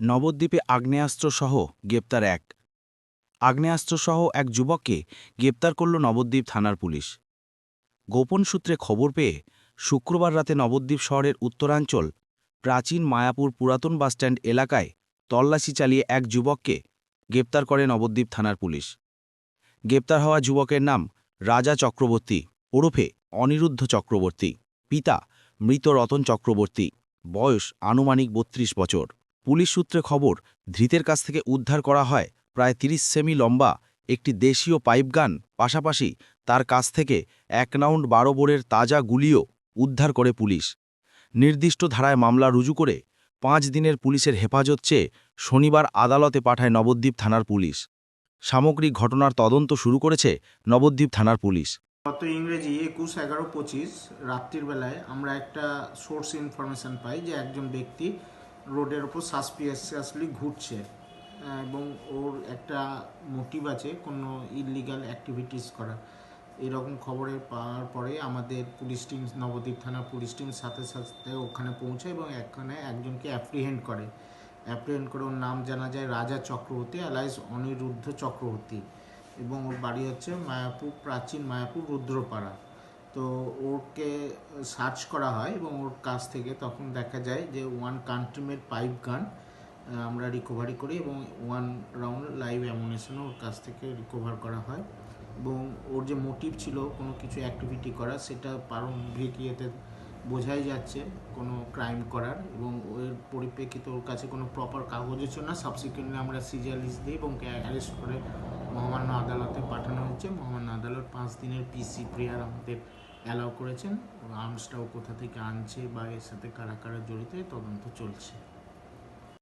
নবদ্বীপে আগ্নেয়াস্ত্রসহ গ্রেপ্তার এক। আগ্নেয়াস্ত্রসহ এক যুবককে গ্রেপ্তার করল নবদ্বীপ থানার পুলিশ। গোপন সূত্রে খবর পেয়ে শুক্রবার রাতে নবদ্বীপ শহরের উত্তরাঞ্চল, প্রাচীন মায়াপুর পুরাতন বাসস্ট্যান্ড এলাকায় তল্লাশি চালিয়ে এক যুবককে গ্রেপ্তার করে নবদ্বীপ থানার পুলিশ। গ্রেপ্তার হওয়া যুবকের নাম রাজা চক্রবর্তী, ওরফে অনিরুদ্ধ চক্রবর্তী, পিতা মৃত রতন চক্রবর্তী, বয়স আনুমানিক বত্রিশ বছর। পুলিশ সূত্রে খবর, ধৃতের কাছ থেকে উদ্ধার করা হয় প্রায় ৩০ সেমি লম্বা একটি দেশীয় পাইপগান পাশাপাশি তার কাছ থেকে এক রাউন্ড বারো বোরের তাজা গুলিও উদ্ধার করে পুলিশ। নির্দিষ্ট ধারায় মামলা রুজু করে পাঁচ দিনের পুলিশের হেফাজত চেয়ে শনিবার আদালতে পাঠায় নবদ্বীপ থানার পুলিশ। সামগ্রিক ঘটনার তদন্ত শুরু করেছে নবদ্বীপ থানার পুলিশ। গত ইংরেজি একুশ এগারো পঁচিশ রাত্রির বেলায় আমরা একটা সোর্স ইনফরমেশন পাই যে একজন ব্যক্তি রোডের ওপর সাসপিয়াসলি ঘুরছে, এবং ওর একটা মোটিভ আছে কোনো ইললিগাল অ্যাক্টিভিটিস করা এরকম খবরে পাওয়ার পরে আমাদের পুলিশ টিম, নবদ্বীপ থানার পুলিশ টিম সাথে সাথে ওখানে পৌঁছায় এবং এখানে একজনকে অ্যাপ্রিহেন্ড করে। অ্যাপ্রিহেন্ড করে ওর নাম জানা যায় রাজা চক্রবর্তী অ্যালাইস অনিরুদ্ধ চক্রবর্তী, এবং ওর বাড়ি হচ্ছে মায়াপুর, প্রাচীন মায়াপুর, রুদ্রপাড়া। তো ওকে সার্চ করা হয় এবং ওর কাছ থেকে তখন দেখা যায় যে ওয়ান কান্ট্রিমেড পাইপ গান আমরা রিকভারি করি এবং ওয়ান রাউন্ড লাইভ অ্যামুনেশনও ওর কাছ থেকে রিকভার করা হয়। এবং ওর যে মোটিভ ছিল কোনো কিছু অ্যাক্টিভিটি করা সেটা প্রারম্ভিক ইয়েতে বোঝাই যাচ্ছে কোনো ক্রাইম করার এবং ওর পরিপ্রেক্ষিতে ওর কাছে কোনো প্রপার কাগজও ছিল না। সাবসিকুয়েন্টলি আমরা সিজিআর লিস্ট দিই এবং অ্যারেস্ট করে মহামান্য আদালতে পাঠানো হয়েছে মহামান্য আদালত পাঁচ দিনের পিসি প্রেয়ার আমাদের অ্যালাউ করেছেন। আর্মসটাও কোথা থেকে আনছে বা এর সাথে কারা কারা জড়িত তদন্ত চলছে।